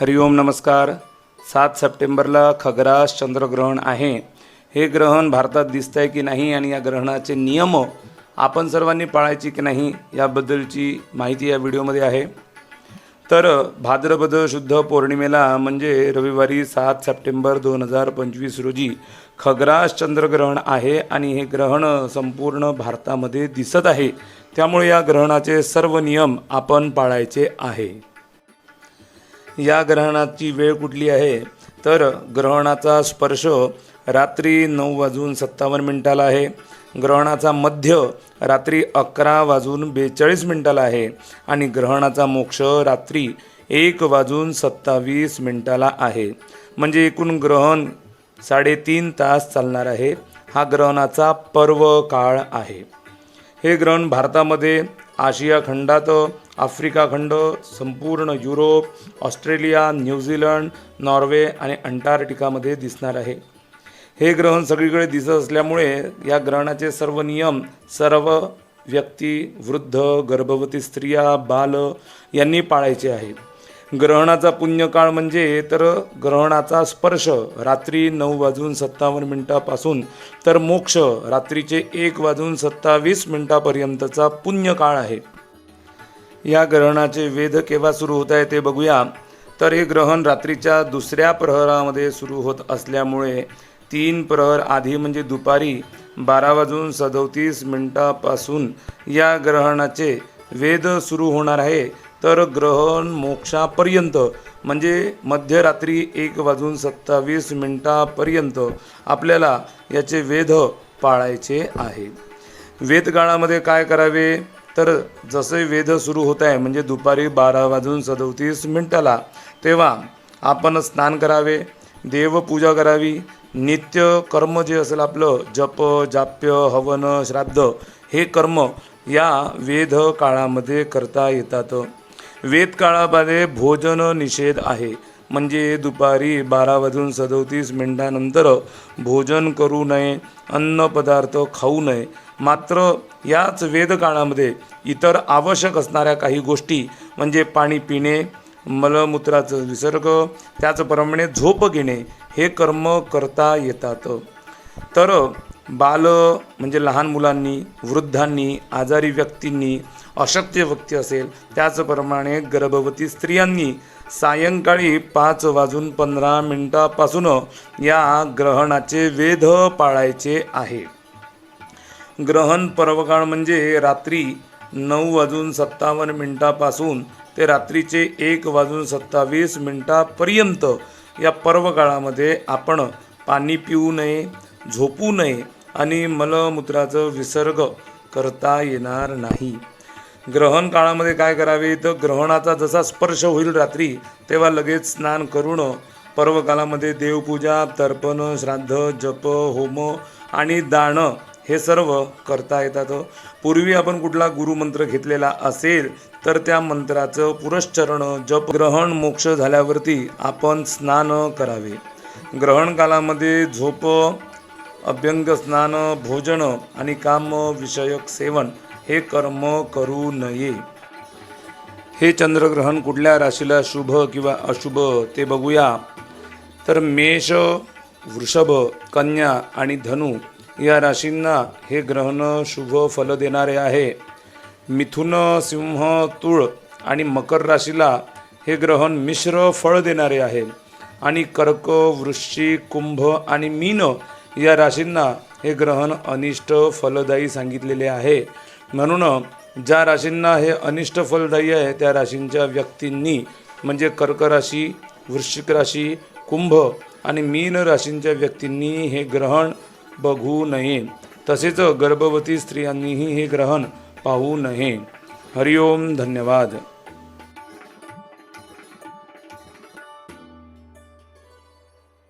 हरिओम नमस्कार. सात सप्टेंबरला खग्रास चंद्रग्रहण आहे. हे ग्रहण भारतात दिसत आहे की नाही आणि या ग्रहणाचे नियम आपण सर्वांनी पाळायची की नाही याबद्दलची माहिती या व्हिडिओमध्ये आहे. तर भाद्रपद शुद्ध पौर्णिमेला म्हणजे रविवारी सात सप्टेंबर दोन हजार पंचवीस रोजी खग्रास चंद्रग्रहण आहे आणि हे ग्रहण संपूर्ण भारतामध्ये दिसत आहे. त्यामुळे या ग्रहणाचे सर्व नियम आपण पाळायचे आहे. या ग्रहणाची वेळ कुठली आहे? तर ग्रहणाचा स्पर्श रात्री नऊ वाजून सत्तावन्न मिनिटाला आहे. ग्रहणाचा मध्य रात्री अकरा वाजून बेचाळीस मिनिटाला आहे. आणि ग्रहणाचा मोक्ष रात्री एक वाजून सत्तावीस मिनिटाला आहे. म्हणजे एकूण ग्रहण साडेतीन तास चालणार आहे. हा ग्रहणाचा पर्व काळ आहे. हे ग्रहण भारतामध्ये आशिया खंडात आफ्रिका खंड संपूर्ण युरोप ऑस्ट्रेलिया न्यूझीलंड नॉर्वे आणि अंटार्क्टिकामध्ये दिसणार आहे. हे ग्रहण सगळीकडे दिसत असल्यामुळे या ग्रहणाचे सर्व नियम सर्व व्यक्ती वृद्ध गर्भवती स्त्रिया बाल यांनी पाळायचे आहे. ग्रहणाचा पुण्यकाळ म्हणजे तर ग्रहणाचा स्पर्श रात्री नऊ वाजून सत्तावन्न मिनिटापासून तर मोक्ष रात्रीचे एक वाजून सत्तावीस मिनिटापर्यंतचा पुण्यकाळ आहे. या ग्रहणाचे वेध केव्हा सुरू होत आहे ते बघूया. तर हे ग्रहण रात्रीच्या दुसऱ्या प्रहरामध्ये सुरू होत असल्यामुळे तीन प्रहर आधी म्हणजे दुपारी बारा वाजून सदोतीस मिनटापासून या ग्रहणाचे वेध सुरू होणार आहे. तर ग्रहण मोक्षापर्यंत म्हणजे मध्यरात्री एक वाजून सत्तावीस मिनटापर्यंत आपल्याला याचे वेध पाळायचे आहे वेदकाळामध्ये काय करावे? तर जसे वेध सुरू होत आहे म्हणजे दुपारी बारा वाजून सदोतीस मिनटाला तेव्हा आपण स्नान करावे देवपूजा करावी नित्य कर्म जे असेल आपलं जप जाप्य हवन श्राद्ध हे कर्म या वेद काळामध्ये करता येतात. वेद काळामध्ये भोजन निषेध आहे. म्हणजे दुपारी बारा वाजून सदोतीस मिनिटानंतर भोजन करू नये अन्नपदार्थ खाऊ नये. मात्र याच वेद काळामध्ये इतर आवश्यक असणाऱ्या काही गोष्टी म्हणजे पाणी पिणे मलमूत्राचं विसर्ग त्याचप्रमाणे झोप घेणे हे कर्म करता येतात. तर बाल म्हणजे लहान मुलांनी वृद्धांनी आजारी व्यक्तींनी अशक्य व्यक्ती असेल त्याचप्रमाणे गर्भवती स्त्रियांनी सायंकाळी पाच वाजून पंधरा मिनटापासून या ग्रहणाचे वेध पाळायचे आहे. ग्रहण पर्वकाळ म्हणजे रात्री नऊ वाजून सत्तावन्न मिनटापासून ते रात्रीचे एक वाजून सत्तावीस मिनटापर्यंत या पर्वकाळामध्ये आपण पाणी पिऊ नये झोपू नये आणि मलमूत्राचं विसर्ग करता येणार नाही. ग्रहण काळामध्ये काय करावे? तर ग्रहणाचा जसा स्पर्श होईल रात्री तेव्हा लगेच स्नान करून पर्वकालामध्ये देवपूजा तर्पण श्राद्ध जप होम आणि दान हे सर्व करता येतात. पूर्वी आपण कुठला गुरुमंत्र घेतलेला असेल तर त्या मंत्राचं पुरश्चरण जप ग्रहण मोक्ष झाल्यावरती आपण स्नान करावे. ग्रहण कालामध्ये झोप अभ्यंग स्नान भोजन आणि काम विषयक सेवन हे कर्म करू नये. हे चंद्रग्रहण कुठल्या राशीला शुभ किंवा अशुभ ते बघूया. तर मेष वृषभ कन्या आणि धनु या राशींना हे ग्रहण शुभ फल देणारे आहे. मिथुन सिंह तुळ आणि मकर राशीला हे ग्रहण मिश्र फळ देणारे आहे. आणि कर्क वृश्चिक कुंभ आणि मीन या राशींना हे ग्रहण अनिष्ट फलदायी सांगितलेले आहे. म्हणून ज्या राशींना हे अनिष्ट फलदायी आहे त्या राशींच्या व्यक्तींनी म्हणजे कर्क राशी वृश्चिक राशी कुंभ आणि मीन राशींच्या व्यक्तींनी हे ग्रहण बघू नये. तसेच गर्भवती स्त्रियांनीही हे ग्रहण पाहू नये. हरिओम धन्यवाद.